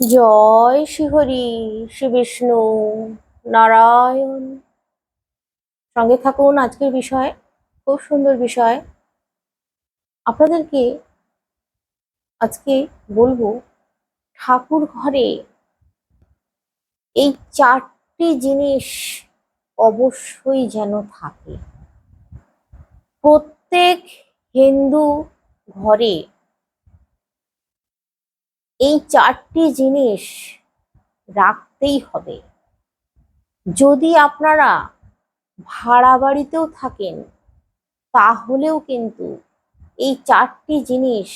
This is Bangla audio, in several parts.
জয় শ্রীহরি শ্রী বিষ্ণু নারায়ণ। সঙ্গে থাকুন আজকের বিষয়, খুব সুন্দর বিষয়। আপনাদেরকে আজকে বলব, ঠাকুর ঘরে এই চারটি জিনিস অবশ্যই যেন থাকে। প্রত্যেক হিন্দু ঘরে এই চারটি জিনিস রাখতেই হবে। যদি আপনারা ভাড়া বাড়িতেও থাকেন, তাহলেও কিন্তু এই চারটি জিনিস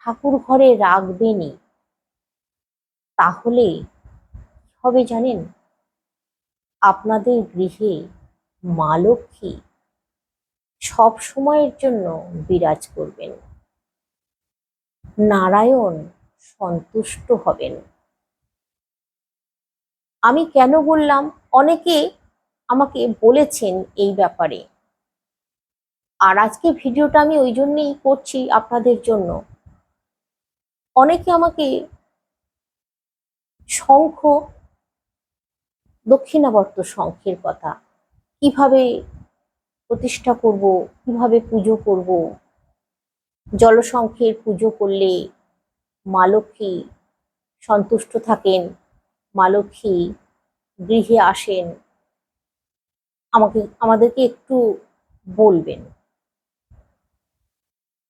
ঠাকুর ঘরে রাখবেনই। তাহলে হবে জানেন, আপনাদের গৃহে মা লক্ষ্মী সব সময়ের জন্য বিরাজ করবেন। নারায়ণ সন্তুষ্ট হবেন। আমি কেন বললাম? অনেকে আমাকে বলেছেন এই ব্যাপারে। আর আজকে ভিডিওটা আমি ওই জন্যই করছি আপনাদের জন্য। অনেকে আমাকে শঙ্খ, দক্ষিণাবর্ত শঙ্খের কথা, কীভাবে প্রতিষ্ঠা করব, কীভাবে পুজো করব, জলশঙ্খের পুজো করলে মা লক্ষ্মী সন্তুষ্ট থাকেন, মা লক্ষ্মী গৃহে আসেন। আমাকে, আমাদেরকে একটু বলবেন।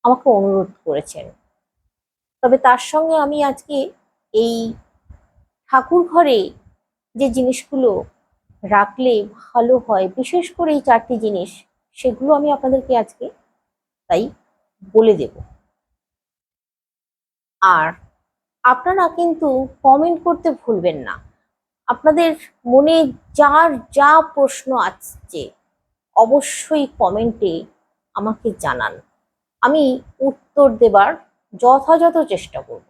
আমাকে অনুরোধ করেছেন। তবে তার সঙ্গে আমি আজকে এই ঠাকুর ঘরে যে জিনিসগুলো রাখলে ভালো হয়, বিশেষ করে এই চারটি জিনিস, সেগুলো আমি আপনাদেরকে আজকে তাই বলে দেব। আর আপনারা কিন্তু কমেন্ট করতে ভুলবেন না। আপনাদের মনে যার যা প্রশ্ন আসছে, অবশ্যই কমেন্টে আমাকে জানান। আমি উত্তর দেবার যথাযথ চেষ্টা করব।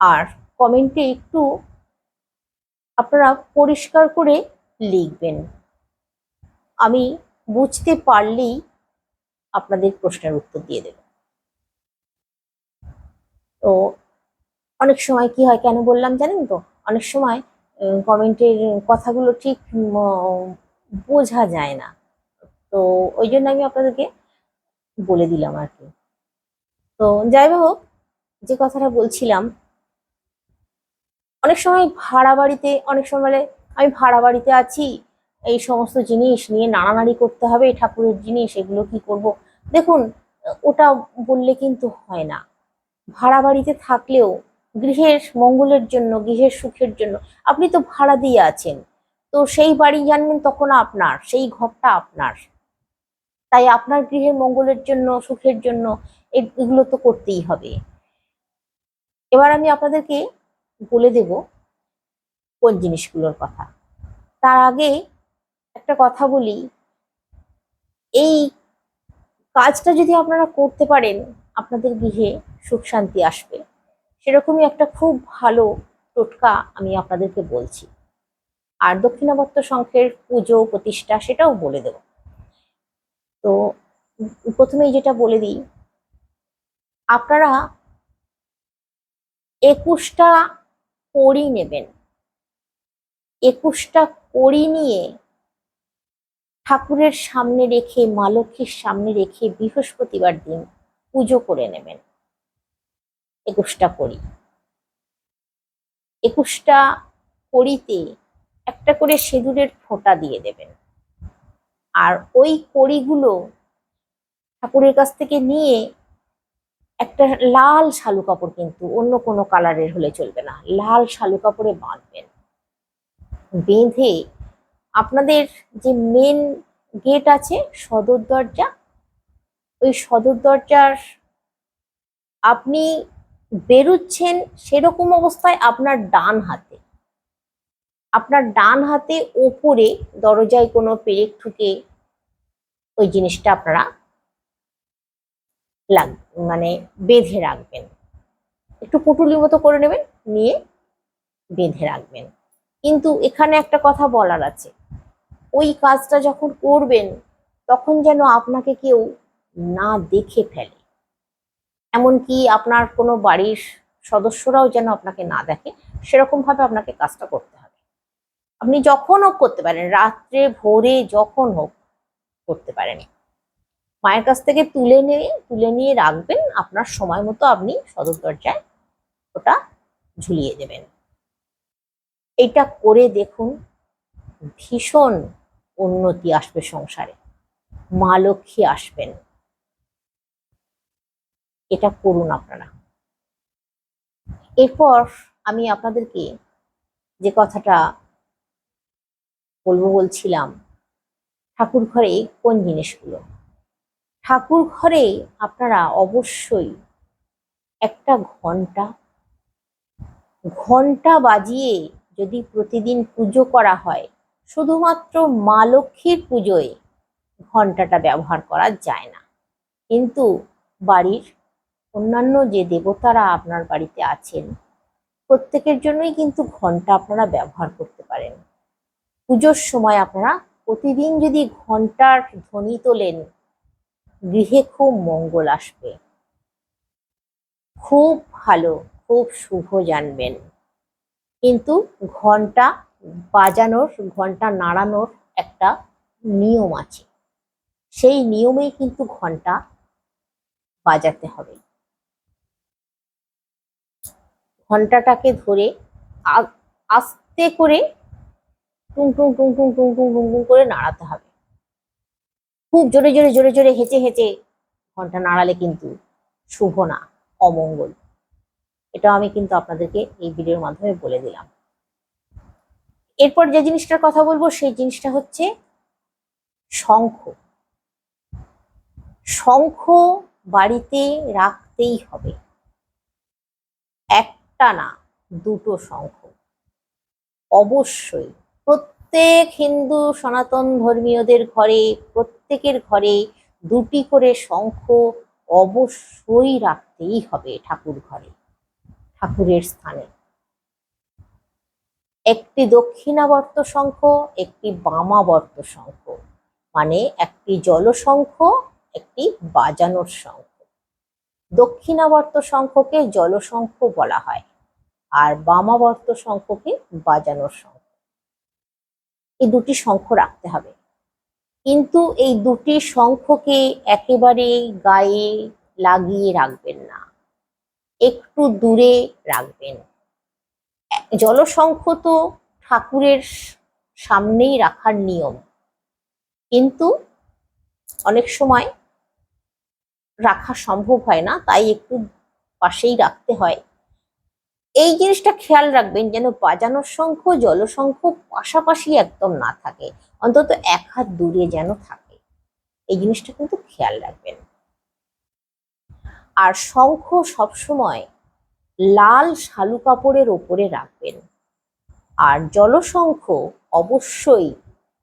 আর কমেন্টে একটু আপনারা পরিষ্কার করে লিখবেন। আমি বুঝতে পারলেই আপনাদের প্রশ্নের উত্তর দিয়ে দেব। তো অনেক সময় কি হয় কেন বললাম জানেন তো? অনেক সময় কমেন্টের কথাগুলো ঠিক বোঝা যায় না। তো ওই জন্য আমি আপনাদেরকে বলে দিলাম আর কি। তো যাই হোক, যে কথাটা বলছিলাম, অনেক সময় ভাড়া বাড়িতে, অনেক সময় বলে, আমি ভাড়া বাড়িতে আছি, এই সমস্ত জিনিস নিয়ে নাড়ানাড়ি করতে হবে, ঠাকুরের জিনিস, এগুলো কি করব? দেখুন, ওটা বললে কিন্তু হয় না। ভাড়া বাড়িতে থাকলেও গৃহের মঙ্গলের জন্য, গৃহের সুখের জন্য আপনি তো ভাড়া দিয়ে আছেন। তো সেই বাড়ি জানবেন তখন আপনার, সেই ঘরটা আপনার। তাই আপনার গৃহের মঙ্গলের জন্য, সুখের জন্য এগুলো তো করতেই হবে। এবার আমি আপনাদেরকে বলে দেব কোন জিনিসগুলোর কথা। তার আগে একটা কথা বলি। এই কাজটা যদি আপনারা করতে পারেন আপনাদের গৃহে সুখ শান্তি আসবে। সেরকমই একটা খুব ভালো টোটকা আমি আপনাদেরকে বলছি। আর দক্ষিণাবর্ত শঙ্খের পুজো, প্রতিষ্ঠা সেটাও বলে দেব। তো প্রথমেই যেটা বলে দিই, আপনারা একুশটা কড়ি নেবেন। একুশটা কড়ি নিয়ে ঠাকুরের সামনে রেখে, মা লক্ষ্মীর সামনে রেখে বৃহস্পতিবার দিন পুজো করে নেবেন। একুশটা করি একুশটা করিতে একটা করে সিঁদুরের ফোঁটা দিয়ে দেবেন। আর ওই কড়িগুলো ঠাকুরের কাছ থেকে নিয়ে একটা লাল শালু কাপড় কিন্তু অন্য কোনো কালারের হলে চলবে না, লাল শালু কাপড়ে বাঁধবেন। বেঁধে আপনাদের যে মেন গেট আছে, সদর দরজা ওই সদর দরজার আপনি বেরুচ্ছেন সেরকম অবস্থায় আপনার ডান হাতে। আপনার ডান হাতে ওপরে দরজায় কোনো পেরেক ঠুকে ওই জিনিসটা আপনারা লাগ মানে বেঁধে রাখবেন। একটু পুটুলি মতো করে নেবেন, নিয়ে বেঁধে রাখবেন। কিন্তু এখানে একটা কথা বলার আছে। ওই কাজটা যখন করবেন, তখন যেন আপনাকে কেউ না দেখে ফেলে। এমনকি আপনার কোনো বাড়ির সদস্যরাও যেন আপনাকে না দেখে সেরকম ভাবে আপনাকে কাজটা করতে হবে। আপনি যখন হোক করতে পারেন, রাত্রে, ভোরে, যখন হোক করতে পারেন। মায়ের কাছ থেকে তুলে নিয়ে তুলে নিয়ে রাখবেন, আপনার সময় মতো আপনি সদর দরজায় ওটা ঝুলিয়ে দেবেন। এটা করে দেখুন, ভীষণ উন্নতি আসবে সংসারে। মা লক্ষ্মী আসবেন। এটা করুন আপনারা। এরপর আমি আপনাদেরকে যে কথাটা বলব বলছিলাম, ঠাকুর ঘরে কোন জিনিসগুলো? ঠাকুর ঘরে আপনারা অবশ্যই একটা ঘণ্টা ঘণ্টা বাজিয়ে যদি প্রতিদিন পুজো করা হয়, শুধুমাত্র মা লক্ষ্মীর পুজোয় ঘন্টাটা ব্যবহার করা যায় না। কিন্তু বাড়ির অন্যান্য যে দেবতারা আপনার বাড়িতে আছেন, প্রত্যেকের জন্যই কিন্তু ঘণ্টা আপনারা ব্যবহার করতে পারেন। পুজোর সময় আপনারা প্রতিদিন যদি ঘণ্টার ধ্বনি তোলেন, গৃহে খুব মঙ্গল আসবে। খুব ভালো, খুব শুভ জানবেন। কিন্তু ঘণ্টা বাজানোর, ঘণ্টা নাড়ানোর একটা নিয়ম আছে। সেই নিয়মেই কিন্তু ঘণ্টা বাজাতে হবে। ঘন্টাটাকে ধরে আস্তে করে টুং টুং টুং টুং টুং টুং টুং টুং করে নাড়াতে হবে। খুব জোরে জোরে জোরে জোরে হেঁচে হেঁচে ঘণ্টা নাড়ালে কিন্তু শুভ না, অমঙ্গল। এটা আমি কিন্তু আপনাদেরকে এই ভিডিওর মাধ্যমে বলে দিলাম। এরপর যে জিনিসটার কথা বলব, সেই জিনিসটা হচ্ছে শঙ্খ। শঙ্খ বাড়িতে রাখতেই হবে। একটা না দুটো শঙ্খ। অবশ্যই প্রত্যেক হিন্দু সনাতন ধর্মীয়দের ঘরে, প্রত্যেকের ঘরে দুটি করে শঙ্খ অবশ্যই রাখতেই হবে ঠাকুর ঘরে, ঠাকুরের স্থানে। একটি দক্ষিণাবর্ত শঙ্খ, একটি বামাবর্ত শঙ্খ মানে একটি জলশঙ্খ, একটি বাজানোর শঙ্খ। দক্ষিণাবর্ত শঙ্খকে জলশঙ্খ বলা হয় আর বামাবর্ত শঙ্খকে বাজানোর শঙ্খ এই দুটি শঙ্খ রাখতে হবে। কিন্তু এই দুটি শঙ্খকে একেবারে গায়ে লাগিয়ে রাখবেন না। একটু দূরে রাখবেন। জলশঙ্খ তো ঠাকুরের সামনেই রাখার নিয়ম। কিন্তু অনেক সময় রাখা সম্ভব হয় না, তাই একটু পাশেই রাখতে হয়। এই জিনিসটা খেয়াল রাখবেন যেন বাজানোর শঙ্খ, জলশঙ্খ পাশাপাশি একদম না থাকে, অন্তত এক হাত দূরে যেন থাকে। এই জিনিসটা কিন্তু খেয়াল রাখবেন। আর শঙ্খ সবসময় লাল শালু কাপড়ের ওপরে রাখবেন। আর জলশঙ্খ অবশ্যই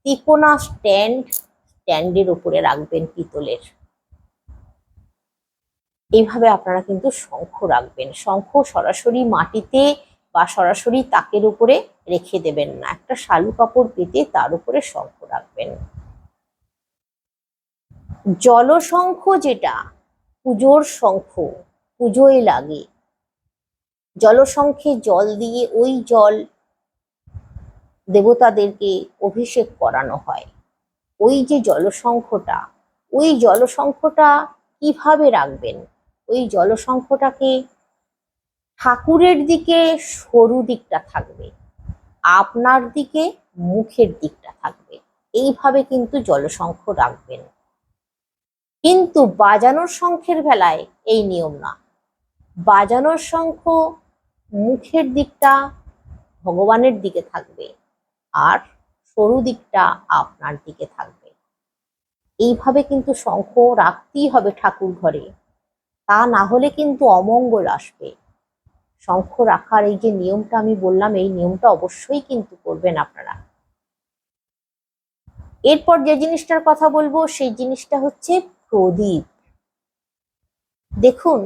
তিকোনা স্ট্যান্ড, স্ট্যান্ডের ওপরে রাখবেন পিতলের। এইভাবে আপনারা কিন্তু শঙ্খ রাখবেন। শঙ্খ সরাসরি মাটিতে বা সরাসরি তাকের উপরে রেখে দেবেন না। একটা শালু কাপড় পেতে তার উপরে শঙ্খ রাখবেন। জলশঙ্খ যেটা, পুজোর শঙ্খ, পুজোয় লাগে। জলশঙ্খে জল দিয়ে ওই জল দেবতাদেরকে অভিষেক করানো হয়। ওই যে জলশঙ্খটা, ওই জলশঙ্খটা কীভাবে রাখবেন? ওই জলশঙ্খটাকে ঠাকুরের দিকে সরু দিকটা থাকবে, আপনার দিকে মুখের দিকটা থাকবে। এইভাবে কিন্তু জলশঙ্খ রাখবেন। কিন্তু বাজানোর শঙ্খের বেলায় এই নিয়ম না। বাজানোর শঙ্খ মুখের দিকটা ভগবানের দিকে থাকবে আর সরু দিকটা আপনার দিকে থাকবে। এইভাবে কিন্তু শঙ্খ রাখতেই হবে ঠাকুর ঘরে। তা না হলে কিন্তু অমঙ্গল আসবে। শঙ্খ রাখার এই যে নিয়মটা আমি বললাম, এই নিয়মটা অবশ্যই কিন্তু করবেন আপনারা। এরপর যে জিনিসটার কথা বলব, সেই জিনিসটা হচ্ছে প্রদীপ। দেখুন,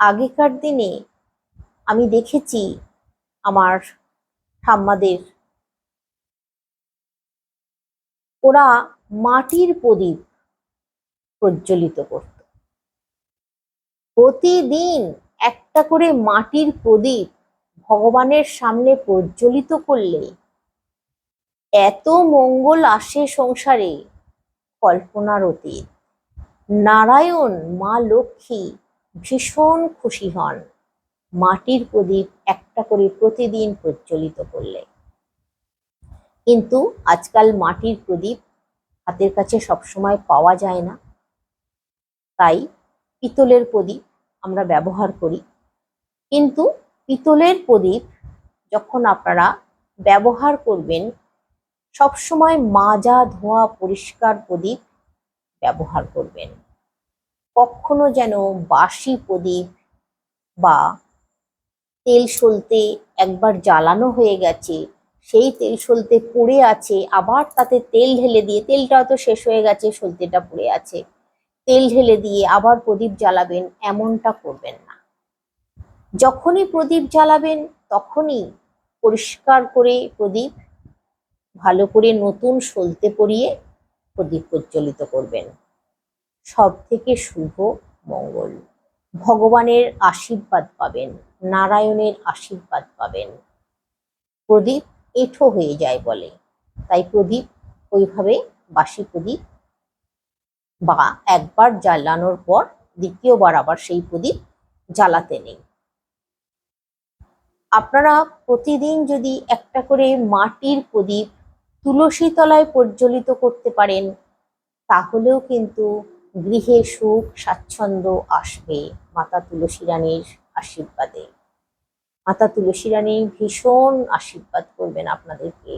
আগেকার দিনে আমি দেখেছি আমার ঠাম্মাদের, ওরা মাটির প্রদীপ প্রজ্বলিত করত। প্রতিদিন একটা করে মাটির প্রদীপ ভগবানের সামনে প্রজ্বলিত করলে এত মঙ্গল আসে সংসারে, কল্পনার অতীত। নারায়ণ, মা লক্ষ্মী ভীষণ খুশি হন মাটির প্রদীপ একটা করে প্রতিদিন প্রজ্বলিত করলে। কিন্তু আজকাল মাটির প্রদীপ হাতের কাছে সবসময় পাওয়া যায় না। তাই পিতলের প্রদীপ আমরা ব্যবহার করি। কিন্তু পিতলের প্রদীপ যখন আপনারা ব্যবহার করবেন, সবসময় মাজা ধোয়া পরিষ্কার প্রদীপ ব্যবহার করবেন। কখনো যেন বাসি প্রদীপ বা তেল সলতে একবার জ্বালানো হয়ে গেছে, সেই তেল সলতে পড়ে আছে, আবার তাতে তেল ঢেলে দিয়ে তেলটাও তো শেষ হয়ে গেছে, সলতেটা পড়ে আছে। তেল ঢেলে দিয়ে আবার প্রদীপ জ্বালাবেন, এমনটা করবেন না। যখনই প্রদীপ জ্বালাবেন, তখনই পরিষ্কার করে প্রদীপ, ভালো করে নতুন সলতে পরিয়ে প্রদীপ প্রজ্বলিত করবেন। সব থেকে শুভ মঙ্গল। ভগবানের আশীর্বাদ পাবেন, নারায়ণের আশীর্বাদ পাবেন। প্রদীপ এঁঠো হয়ে যায় বলে, তাই প্রদীপ ওইভাবে বাসি প্রদীপ বা একবার জ্বালানোর পর দ্বিতীয়বার আবার সেই প্রদীপ জ্বালাতে নেই। আপনারা প্রতিদিন যদি একটা করে মাটির প্রদীপ তুলসী তলায় প্রজ্বলিত করতে পারেন, তাহলেও কিন্তু গৃহে সুখ, স্বাচ্ছন্দ্য আসবে মাতা তুলসী রানীর আশীর্বাদে। মাতা তুলসী রানী ভীষণ আশীর্বাদ করবেন আপনাদেরকে।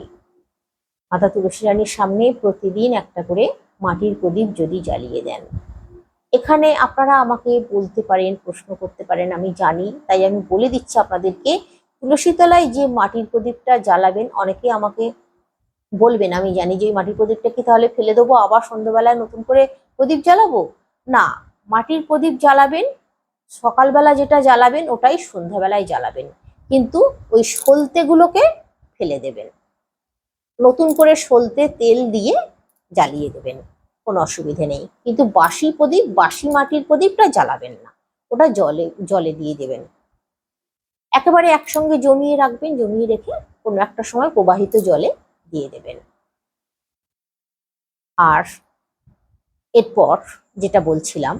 মাতা তুলসী রানীর সামনে প্রতিদিন একটা করে মাটির প্রদীপ যদি জ্বালিয়ে দেন। এখানে আপনারা আমাকে বলতে পারেন, প্রশ্ন করতে পারেন, আমি জানি। তাই আমি বলে দিচ্ছি আপনাদেরকে তুলসী তলায় যে মাটির প্রদীপটা জ্বালাবেন, অনেকে আমাকে বলবেন, আমি জানি যে মাটির প্রদীপটা কি তাহলে ফেলে দেবো, আবার সন্ধ্যাবেলায় নতুন করে প্রদীপ জ্বালাবো? না, মাটির প্রদীপ জ্বালাবেন, সকালবেলা যেটা জ্বালাবেন, ওটাই সন্ধ্যাবেলায় জ্বালাবেন। কিন্তু ওই সলতেগুলোকে ফেলে দেবেন। নতুন করে সলতে তেল দিয়ে জ্বালিয়ে দেবেন, কোনো অসুবিধে নেই। কিন্তু বাসি প্রদীপ, বাসি মাটির প্রদীপটা জ্বালাবেন না, ওটা জলে জলে দিয়ে দেবেন। একেবারে একসঙ্গে জমিয়ে রাখবেন, জমিয়ে রেখে কোনো একটা সময় প্রবাহিত জলে দিয়ে দেবেন। আর এরপর যেটা বলছিলাম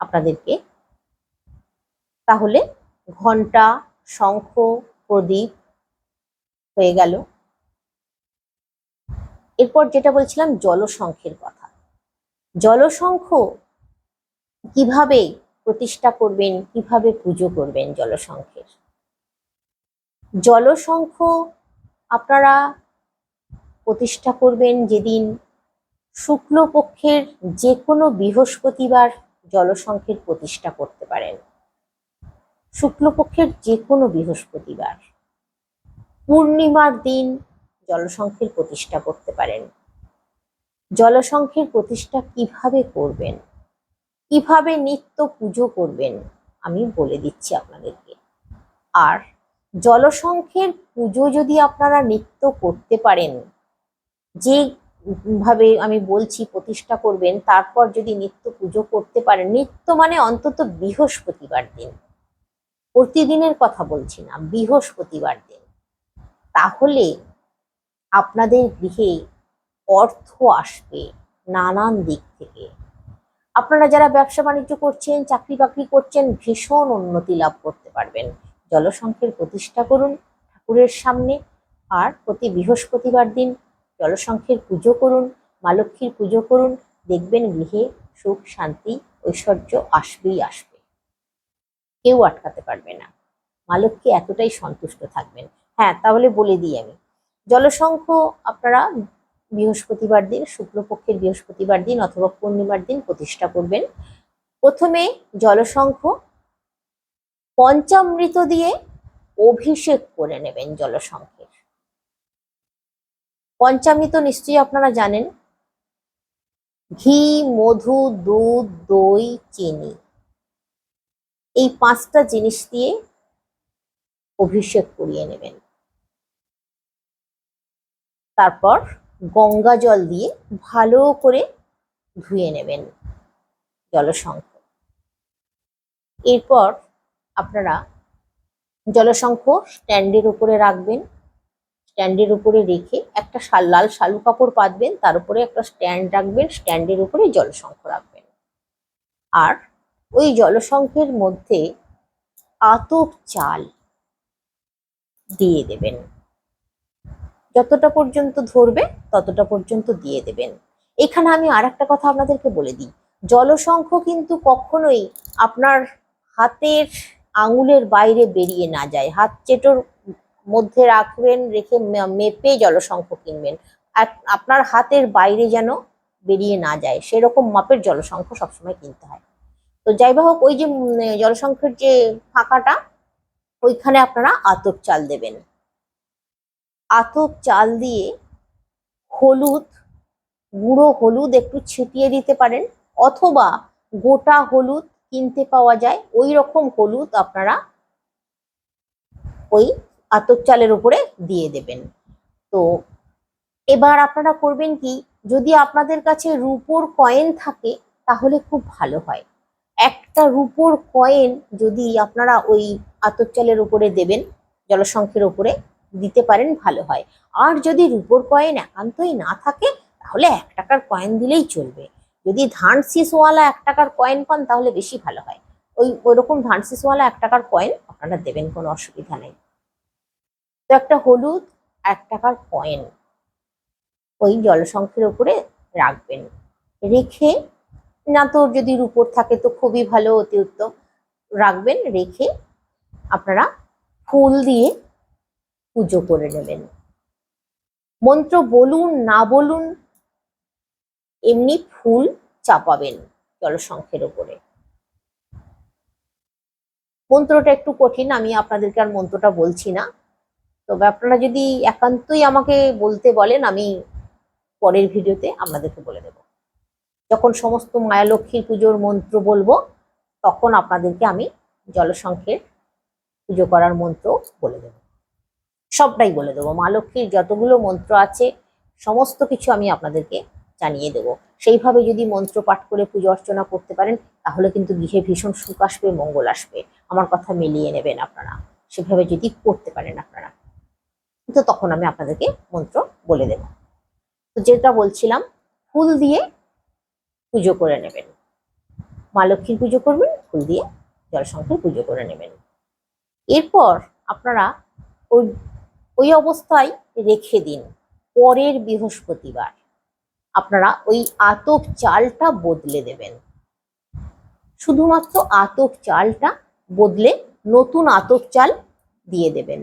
আপনাদেরকে, তাহলে ঘণ্টা, শঙ্খ, প্রদীপ হয়ে গেল। এরপর যেটা বলছিলাম জলশঙ্খের কথা। জলশঙ্খ কীভাবে প্রতিষ্ঠা করবেন, কীভাবে পুজো করবেন জলশঙ্খের জলশঙ্খ আপনারা প্রতিষ্ঠা করবেন যেদিন শুক্লপক্ষের যে কোনো বৃহস্পতিবার জলশঙ্খের প্রতিষ্ঠা করতে পারেন। শুক্লপক্ষের যে কোনো বৃহস্পতিবার। পূর্ণিমার দিন জলশঙ্খের প্রতিষ্ঠা করতে পারেন। জলশঙ্খের প্রতিষ্ঠা কীভাবে করবেন? কীভাবে নিত্য পুজো করবেন? আমি বলে দিচ্ছি আপনাদেরকে। আর জলশঙ্খের পুজো যদি আপনারা নিত্য করতে পারেন, যে ভাবে আমি বলছি প্রতিষ্ঠা করবেন, তারপর যদি নিত্য পুজো করতে পারেন, নিত্য মানে অন্তত বৃহস্পতিবার দিন। প্রতিদিনের কথা বলছি না, বৃহস্পতিবার দিন। তাহলে আপনাদের গৃহে অর্থ আসবে নানান দিক থেকে। আপনারা যারা ব্যবসা বাণিজ্য করছেন, চাকরি বাকরি করছেন, ভীষণ উন্নতি লাভ করতে পারবেন। জলসংখ্যের প্রতিষ্ঠা করুন ঠাকুরের সামনে আর প্রতি বৃহস্পতিবার দিন জলসংখ্যের পুজো করুন, মা লক্ষ্মীর পুজো করুন, দেখবেন গৃহে সুখ, শান্তি, ঐশ্বর্য আসবেই আসবে। কেউ আটকাতে পারবে না। মা লক্ষ্মী এতটাই সন্তুষ্ট থাকবেন। হ্যাঁ তাহলে বলে দিই আমি। জলসংখ্য আপনারা বৃহস্পতিবার দিন, শুক্লপক্ষের বৃহস্পতিবার দিন অথবা পূর্ণিমার দিন প্রতিষ্ঠা করবেন। প্রথমে জলসংখ্য পঞ্চামৃত দিয়ে অভিষেক করে নেবেন জলসংখ্যের। পঞ্চামৃত নিশ্চয়ই আপনারা জানেন। ঘি, মধু, দুধ, দই, চিনি এই পাঁচটা জিনিস দিয়ে অভিষেক করিয়ে নেবেন। তারপর গঙ্গা জল দিয়ে ভালো করে ধুয়ে নেবেন জলসংখ্য এরপর আপনারা জলশঙ্খ স্ট্যান্ডের উপরে রাখবেন। স্ট্যান্ডের উপরে রেখে একটা লাল শালু কাপড় পাতবেন, তার উপরে একটা স্ট্যান্ড রাখবেন, স্ট্যান্ডের উপরে জলশঙ্খ রাখবেন। আর ওই জলশঙ্খের মধ্যে আতপ চাল দিয়ে দেবেন। যতটা পর্যন্ত ধরবে, ততটা পর্যন্ত দিয়ে দেবেন। এখানে আমি আর একটা কথা আপনাদেরকে বলে দিই। জলশঙ্খ কিন্তু কখনোই আপনার হাতের আঙুলের বাইরে বেরিয়ে না যায়। হাত চেটোর মধ্যে রাখবেন, রেখে মেপে জলশঙ্খ কিনবেন। আপনার হাতের বাইরে যেন বেরিয়ে না যায়, সেরকম মাপের জলশঙ্খ সবসময় কিনতে হয়। তো যাই হোক, ওই যে জলসংখ্যের যে ফাঁকাটা, ওইখানে আপনারা আতপ চাল দেবেন। আতপ চাল দিয়ে হলুদ, গুঁড়ো হলুদ একটু ছিটিয়ে দিতে পারেন, অথবা গোটা হলুদ কিনতে পাওয়া যায়। ওই রকম হলুদ আপনারা ওই আতপ চালের উপরে দিয়ে দেবেন। তো এবার আপনারা করবেন কি, যদি আপনাদের কাছে রুপোর কয়েন থাকে, তাহলে খুব ভালো হয়। একটা রুপোর কয়েন যদি আপনারা ওই আতপ চালের উপরে দেবেন জলসংখ্যের উপরে দিতে পারেন, ভালো হয়। আর যদি রুপোর কয়েন একান্তই না থাকে, তাহলে এক টাকার কয়েন দিলেই চলবে। যদি ধান শীষওয়ালা এক টাকার কয়েন পান, তাহলে বেশি ভালো হয়। ওই, ওইরকম ধান শীষওয়ালা এক টাকার কয়েন আপনারা দেবেন, কোনো অসুবিধা নেই। তো একটা হলুদ, এক টাকার কয়েন ওই জলসংখ্যের উপরে রাখবেন। রেখে, না তোর যদি রুপোর থাকে তো খুবই ভালো, অতি উত্তম। রাখবেন, রেখে আপনারা ফুল দিয়ে পুজো করে নেবেন। মন্ত্র বলুন, না বলুন, এমনি ফুল চাপাবেন জলসংখ্যের উপরে। মন্ত্রটা একটু কঠিন, আমি আপনাদেরকে আর মন্ত্রটা বলছি না। তবে আপনারা যদি একান্তই আমাকে বলতে বলেন, আমি পরের ভিডিওতে আপনাদেরকে বলে দেব। যখন সমস্ত মায়া লক্ষ্মীর পুজোর মন্ত্র বলব, তখন আপনাদেরকে আমি জলসংখ্যের পুজো করার মন্ত্র বলে দেব। সবটাই বলে দেবো। মা লক্ষ্মীর যতগুলো মন্ত্র আছে, সমস্ত কিছু আমি আপনাদেরকে জানিয়ে দেব। সেইভাবে যদি মন্ত্র পাঠ করে পুজো অর্চনা করতে পারেন, তাহলে কিন্তু গৃহে ভীষণ সুখ আসবে, মঙ্গল আসবে। আমার কথা মিলিয়ে নেবেন আপনারা। সেভাবে যদি করতে পারেন আপনারা। তো তখন আমি আপনাদেরকে মন্ত্র বলে দেব। তো যেটা বলছিলাম, ফুল দিয়ে পুজো করে নেবেন। মা লক্ষ্মীর পুজো করবেন, ফুল দিয়ে জলসংখ্যার পুজো করে নেবেন। এরপর আপনারা ওই ওই অবস্থায় রেখে দিন, পরের বৃহস্পতিবার। আপনারা ওই আতক চালটা বদলে দেবেন। শুধুমাত্র আতক চালটা বদলে নতুন আতক চাল দিয়ে দেবেন।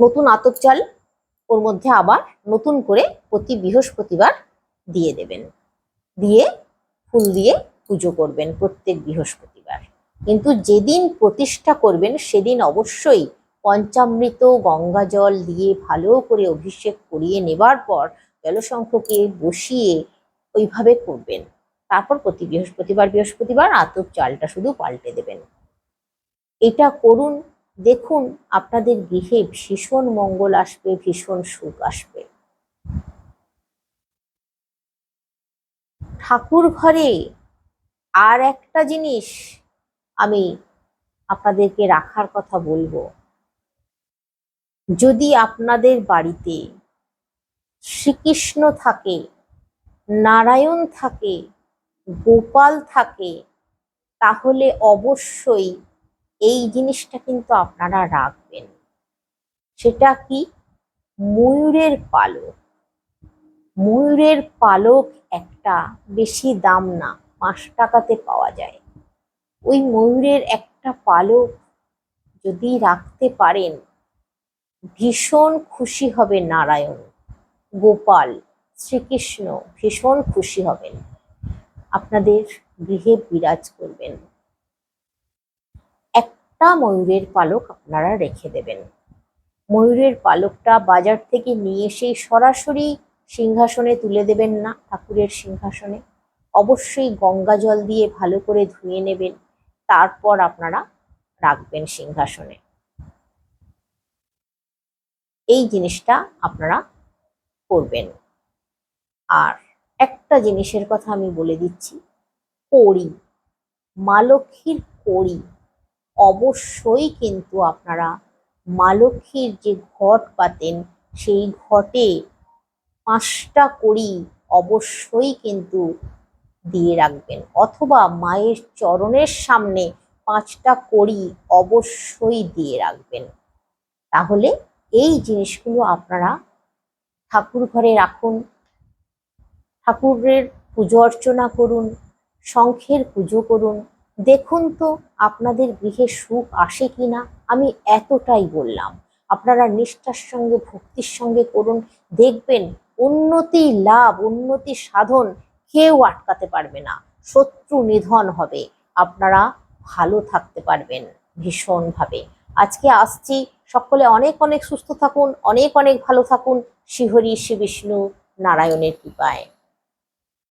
নতুন আতক চাল ওর মধ্যে আবার নতুন করে প্রতি বৃহস্পতিবার দিয়ে দেবেন। দিয়ে ফুল দিয়ে পুজো করবেন প্রত্যেক বৃহস্পতিবার। কিন্তু যেদিন প্রতিষ্ঠা করবেন সেদিন অবশ্যই পঞ্চামৃত, গঙ্গা জল দিয়ে ভালো করে অভিষেক করিয়ে নেবার পর জলশঙ্খকে বসিয়ে ওইভাবে করবেন। তারপর প্রতি বৃহস্পতিবার বৃহস্পতিবার আতপ চালটা শুধু পাল্টে দেবেন। এটা করুন, দেখুন আপনাদের গৃহে ভীষণ মঙ্গল আসবে, ভীষণ সুখ আসবে। ঠাকুর ঘরে আর একটা জিনিস আমি আপনাদেরকে রাখার কথা বলব। যদি আপনাদের বাড়িতে শ্রীকৃষ্ণ থাকে, নারায়ণ থাকে, গোপাল থাকে, তাহলে অবশ্যই এই জিনিসটা কিন্তু আপনারা রাখবেন। সেটা কি? ময়ূরের পালক। ময়ূরের পালক একটা বেশি দাম না, পাঁচ টাকাতে পাওয়া যায়। ওই ময়ূরের একটা পালক যদি রাখতে পারেন ভীষণ খুশি হবে নারায়ণ, গোপাল, শ্রীকৃষ্ণ ভীষণ খুশি হবেন। আপনাদের গৃহে বিরাজ করবেন। একটা ময়ূরের পালক আপনারা রেখে দেবেন। ময়ূরের পালকটা বাজার থেকে নিয়ে এসে সরাসরি সিংহাসনে তুলে দেবেন না ঠাকুরের সিংহাসনে। অবশ্যই গঙ্গা জল দিয়ে ভালো করে ধুয়ে নেবেন, তারপর আপনারা রাখবেন সিংহাসনে। এই জিনিসটা আপনারা করবেন। আর একটা জিনিসের কথা আমি বলে দিচ্ছি, কড়ি। মা লক্ষ্মীর কড়ি। অবশ্যই কিন্তু আপনারা মা লক্ষ্মীর যে ঘট পাতেন, সেই ঘটে পাঁচটা কড়ি অবশ্যই কিন্তু দিয়ে রাখবেন। অথবা মায়ের চরণের সামনে পাঁচটা কড়ি অবশ্যই দিয়ে রাখবেন। তাহলে এই জিনিসগুলো আপনারা ঠাকুর ঘরে রাখুন। ঠাকুরের পুজো অর্চনা করুন, শঙ্খের পুজো করুন। দেখুন তো আপনাদের গৃহে সুখ আসে কিনা, আমি এতটাই বললাম। আপনারা নিষ্ঠার সঙ্গে, ভক্তির সঙ্গে করুন। দেখবেন উন্নতি লাভ, উন্নতি সাধন কেউ আটকাতে পারবে না। শত্রু নিধন হবে। আপনারা ভালো থাকতে পারবেন ভীষণভাবে। আজকে আসছি সকলে অনেক অনেক সুস্থ থাকুন অনেক অনেক ভালো থাকুন। শ্রীহরি শ্রী বিষ্ণু নারায়ণের কৃপায়।